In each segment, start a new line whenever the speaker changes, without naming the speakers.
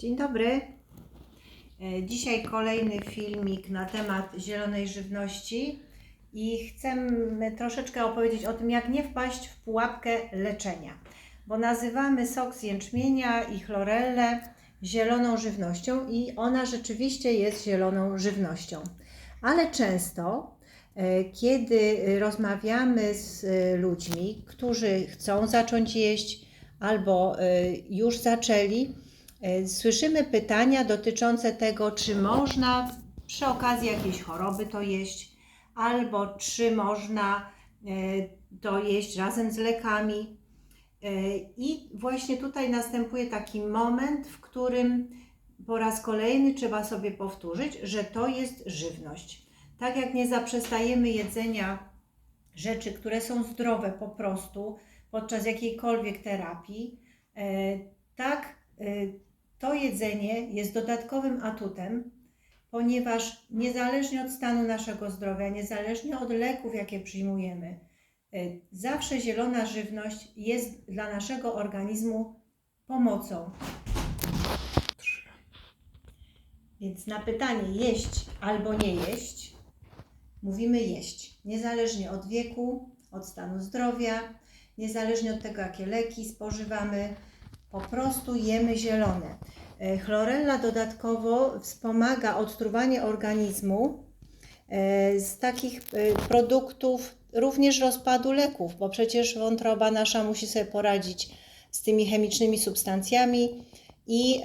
Dzień dobry. E, Dzisiaj kolejny filmik na temat zielonej żywności i chcemy troszeczkę opowiedzieć o tym, jak nie wpaść w pułapkę leczenia, bo nazywamy sok z jęczmienia i chlorellę zieloną żywnością i ona rzeczywiście jest zieloną żywnością, ale często e, kiedy rozmawiamy z e, ludźmi, którzy chcą zacząć jeść albo już zaczęli, Słyszymy pytania dotyczące tego, czy można przy okazji jakiejś choroby to jeść, albo czy można e, to jeść razem z lekami. E, I właśnie tutaj następuje taki moment, w którym po raz kolejny trzeba sobie powtórzyć, że to jest żywność. Tak jak nie zaprzestajemy jedzenia rzeczy, które są zdrowe po prostu podczas jakiejkolwiek terapii, e, e, jedzenie jest dodatkowym atutem, ponieważ niezależnie od stanu naszego zdrowia, niezależnie od leków, jakie przyjmujemy, y, zawsze zielona żywność jest dla naszego organizmu pomocą. Więc na pytanie jeść albo nie jeść, mówimy jeść. Niezależnie od wieku, od stanu zdrowia, niezależnie od tego, jakie leki spożywamy, po prostu jemy zielone. E, Chlorella dodatkowo wspomaga odtruwanie organizmu e, z takich e, produktów również rozpadu leków, bo przecież wątroba nasza musi sobie poradzić z tymi chemicznymi substancjami i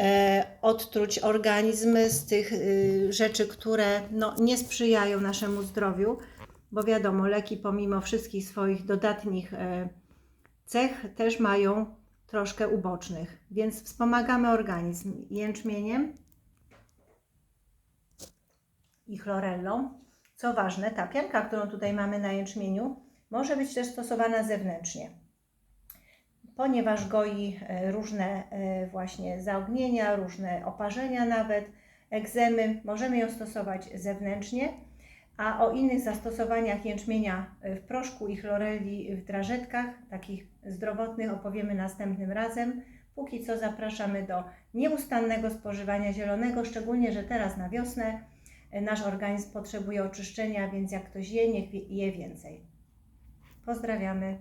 odtruć organizm z tych y, rzeczy, które no, nie sprzyjają naszemu zdrowiu, bo wiadomo, leki pomimo wszystkich swoich dodatnich cech też mają troszkę ubocznych, więc wspomagamy organizm jęczmieniem i chlorellą. Co ważne, ta pianka, którą tutaj mamy na jęczmieniu, może być też stosowana zewnętrznie, ponieważ goi e, różne e, właśnie zaognienia, różne oparzenia nawet, egzemy. Możemy ją stosować zewnętrznie, a o innych zastosowaniach jęczmienia w proszku i chlorelli w drażetkach, takich zdrowotnych, opowiemy następnym razem. Póki co zapraszamy do nieustannego spożywania zielonego, szczególnie, że teraz na wiosnę nasz organizm potrzebuje oczyszczenia, więc jak ktoś je, niech je więcej. Pozdrawiamy.